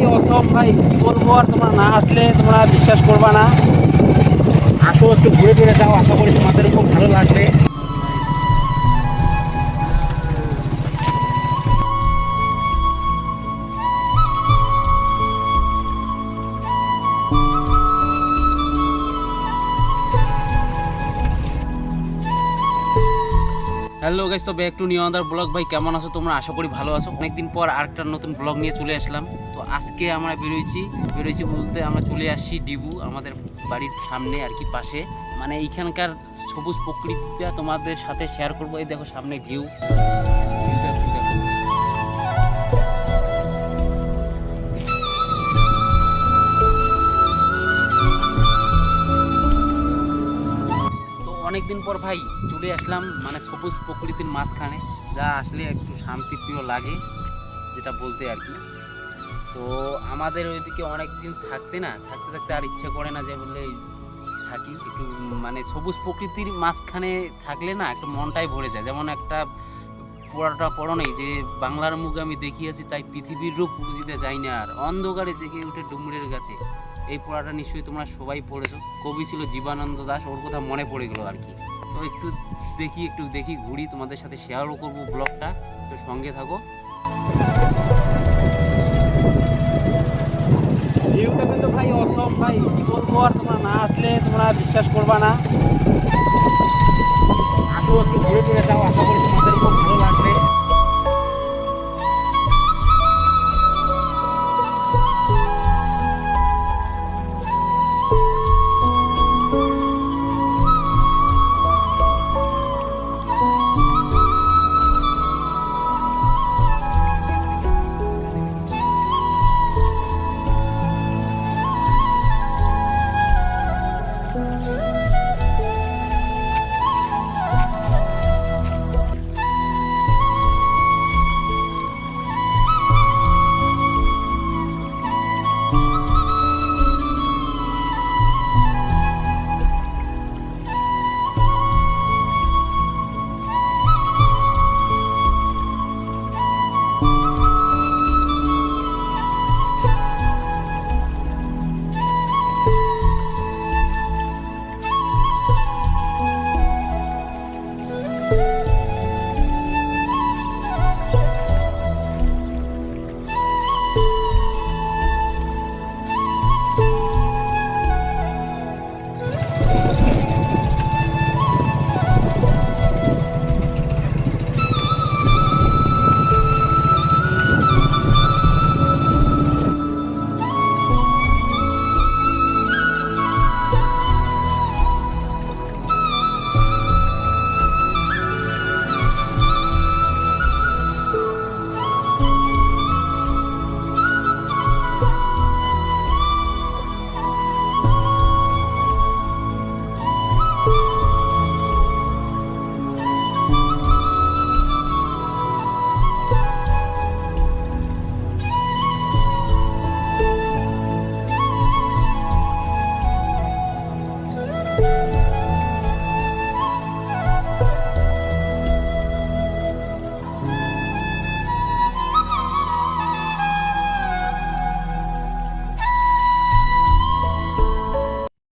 ভাই, অসম ভাই, কি বলব আর তোমরা না আসলে তোমরা বিশ্বাস করবা না। আসো একটু ঘুরে ঘুরে যাও, আশা করি তোমাদের খুব ভালো লাগবে। হ্যালো গাইস তো back to new other vlog ভাই, কেমন আছো তোমরা? আশা করি ভালো আছো। অনেকদিন পর আরেকটা নতুন ব্লগ নিয়ে চলে আসলাম। তো আজকে আমরা বেরোইছি। বেরোইছি বলতে আমরা চলে আসছি ডিবু, আমাদের বাড়ির সামনে আর কি পাশে। মানে এইখানকার সবুজ প্রকৃতিটা তোমাদের সাথে শেয়ার করব। এই দেখো সামনে ভিউ অনেকদিন পর ভাই চলে আসলাম মানে সবুজ প্রকৃতির মাঝখানে, যা আসলে একটু শান্তিপ্রিয় লাগে, যেটা বলতে আর কি। তো আমাদের ওইদিকে অনেক দিন থাকতে না, থাকতে থাকতে আর ইচ্ছে করে না যে বললে থাকি, একটু মানে সবুজ প্রকৃতির মাঝখানে থাকলে না একটু মনটাই ভরে যায়। যেমন একটা পড়াটা পড়ো নেই যে বাংলার মুখ আমি দেখিয়েছি, তাই পৃথিবীর রূপ বুঝিতে যাই না আর। অন্ধকারে জেগে উঠে ডুমুরের গাছে। এই পড়াটা নিশ্চয়ই তোমরা সবাই পড়েছো। কবি ছিল জীবানন্দ দাস ওর কথা মনে পড়ে গেলো আর কি। তো একটু দেখি একটু দেখি ঘুরি তোমাদের সাথে শেয়ারও করব ব্লগটা তো সঙ্গে থাকো। কিন্তু ভাই অসম ভাই কী বলব আর তোমরা না আসলে তোমরা বিশ্বাস করবা না। আসো একটু ঘুরে ঘুরে যাও আসো